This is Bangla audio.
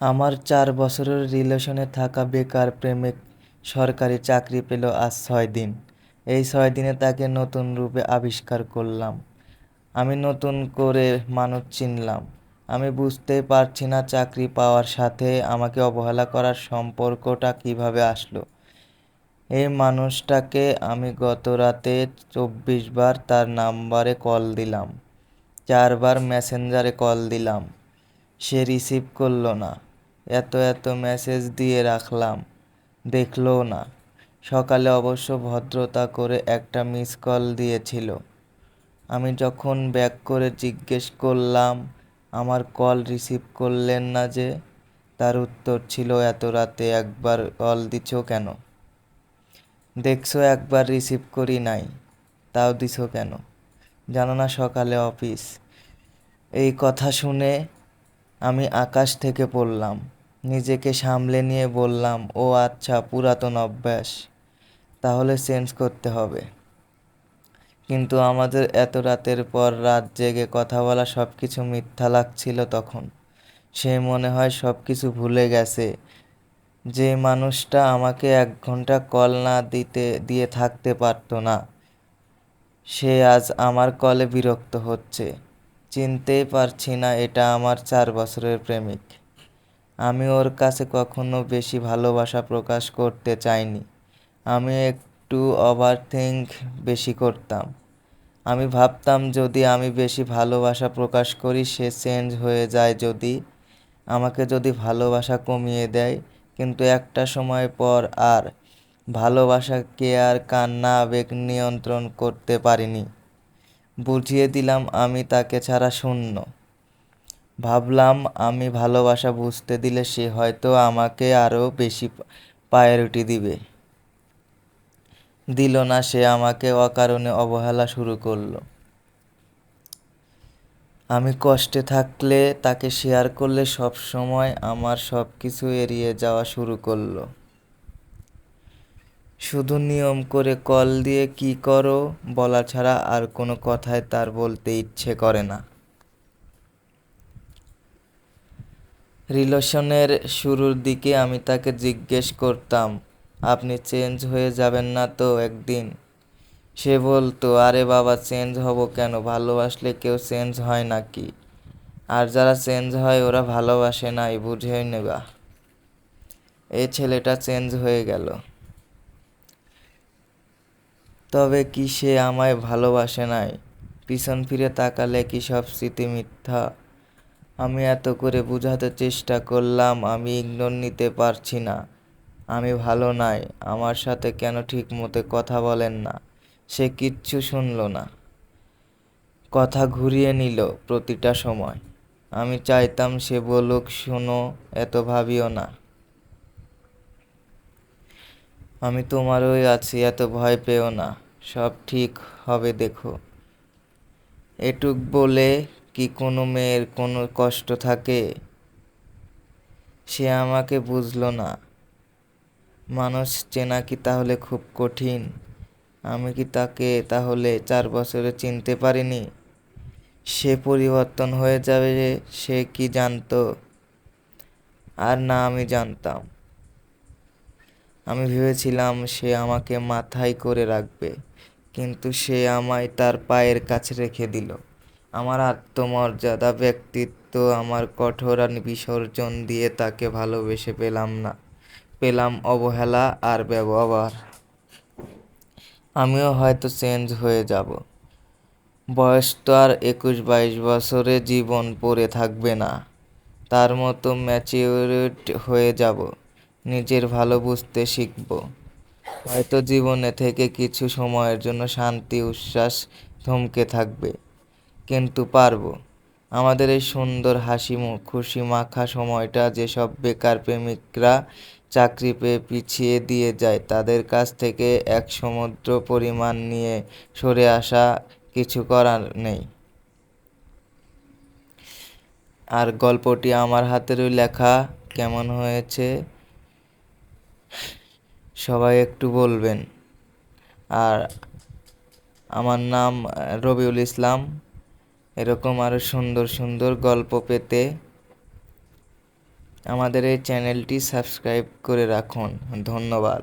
আমার চার বছরের রিলেশনে থাকা বেকার প্রেমিক সরকারি চাকরি পেল আজ ছয় দিন। এই ছয় দিনে তাকে নতুন রূপে আবিষ্কার করলাম। আমি নতুন করে মানুষ চিনলাম। আমি বুঝতেই পারছি না চাকরি পাওয়ার সাথে আমাকে অবহেলা করার সম্পর্কটা কীভাবে আসলো। এই মানুষটাকে আমি গত রাতে চব্বিশ বার তার নাম্বারে কল দিলাম। চারবার মেসেঞ্জারে কল দিলাম। সে রিসিভ করল না। এত এত মেসেজ দিয়ে রাখলাম। দেখলও না। সকালে অবশ্য ভদ্রতা করে একটা মিস কল দিয়েছিল। আমি যখন ব্যাক করে জিজ্ঞেস করলাম, আমার কল রিসিভ করলেন না যে? তার উত্তর ছিল, এত রাতে একবার কল দিছ কেন? দেখছ, একবার রিসিভ করি নাই। তাও দিছো কেন? জানো না, সকালে অফিস এই কথা শুনে আমি আকাশ থেকে পড়লাম। নিজেকে সামলে নিয়ে বললাম, ও আচ্ছা পুরাতন অভ্যাস, তাহলে চেঞ্জ করতে হবে। কিন্তু আমাদের এত রাতের পর রাত জেগে কথা বলা সব কিছু মিথ্যা লাগছিল তখন। সে মনে হয় সব কিছু ভুলে গেছে। যে মানুষটা আমাকে এক ঘণ্টা কল না দিতে, দিয়ে থাকতে পারতো না, সে আজ আমার কলে বিরক্ত হচ্ছে। চিনতেই পারছি না এটা আমার চার বছরের প্রেমিক। আমি ওর কাছে কখনো বেশি ভালোবাসা প্রকাশ করতে চাইনি। আমি একটু ওভার থিঙ্ক বেশি করতাম। আমি ভাবতাম যদি আমি বেশি ভালোবাসা প্রকাশ করি, সে চেঞ্জ হয়ে যায় যদি আমাকে যদি ভালোবাসা কমিয়ে দেয়। কিন্তু একটা সময় পর আর ভালোবাসাকে আর কান্না, আবেগ নিয়ন্ত্রণ করতে পারিনি। বুঝিয়ে দিলাম আমি তাকে ছাড়া শূন্য। ভাবলাম আমি ভালোবাসা বুঝতে দিলে সে হয়তো আমাকে আরও বেশি প্রায়োরিটি দিবে। দিল না সে আমাকে অকারণে অবহেলা শুরু করল। আমি কষ্টে থাকলে তাকে শেয়ার করলে সব সময় আমার সব কিছু এড়িয়ে যাওয়া শুরু করল। শুধু নিয়ম করে কল দিয়ে কি করো বলা ছাড়া আর কোনো কথাই তার বলতে ইচ্ছে করে না। রিলেশনের শুরুর দিকে আমি তাকে জিজ্ঞেস করতাম, আপনি চেঞ্জ হয়ে যাবেন না তো একদিন? সে বলতো, আরে বাবা, চেঞ্জ হব কেন? ভালোবাসলে কেউ চেঞ্জ হয় নাকি? আর যারা চেঞ্জ হয়, ওরা ভালোবাসে নাই বুঝেই নেবা। এই ছেলেটা চেঞ্জ হয়ে গেল। তবে কি সে আমায় ভালোবাসে নাই? পিছন ফিরে তাকালে কি সব স্মৃতি মিথ্যা? আমি এত করে বোঝাতে চেষ্টা করলাম, আমি ইগনোর নিতে পারছি না। আমি ভালো নাই, আমার সাথে কেন ঠিক মতো কথা বলেন না? সে কিচ্ছু শুনল না। কথা ঘুরিয়ে নিল প্রতিটা সময়। আমি চাইতাম সে বলুক, শোনো, এত ভাবিও না। আমি তোমারই আছি, এত ভয় পেও না। সব ঠিক হবে, দেখো। এটুক বলে কি কোনো মেয়ের কোনো কষ্ট থাকে? সে আমাকে বুঝলো না। মানুষ চেনা কি তাহলে খুব কঠিন? আমি কি তাকে তাহলে চার বছরে চিনতে পারিনি? সে পরিবর্তন হয়ে যাবে সে কি জানতো? আর না আমি জানতাম। আমি ভেবেছিলাম সে আমাকে মাথায় করে রাখবে, কিন্তু সে আমায় তার পায়ের কাছে রেখে দিল। আমার আত্মমর্যাদা, ব্যক্তিত্ব, আমার কঠোর বিসর্জন দিয়ে তাকে ভালোবেসে পেলাম না। পেলাম অবহেলা আর ব্যবহার। আমিও হয়তো চেঞ্জ হয়ে যাব। বয়স তো আর একুশ বাইশ বছরে জীবন পড়ে থাকবে না। তার মতো ম্যাচিউরিট হয়ে যাব। নিজের ভালো বুঝতে শিখব। হয়তো জীবনে থেকে কিছু সময়ের জন্য শান্তি, উচ্ছ্বাস থমকে থাকবে। কিন্তু পারব। আমাদের এই সুন্দর হাসি খুশি মাখা সময়টা যেসব বেকার প্রেমিকরা চাকরি পেয়ে পিছিয়ে দিয়ে যায়, তাদের কাছ থেকে এক সমুদ্র পরিমাণ নিয়ে সরে আসা কিছু করার নেই। আর গল্পটি আমার হাতেরই লেখা কেমন হয়েছে? সবাই একটু বলবেন। আর আমার নাম রবিউল ইসলাম। এরকম আরও সুন্দর সুন্দর গল্প পেতে আমাদের এই চ্যানেলটি সাবস্ক্রাইব করে রাখুন। ধন্যবাদ।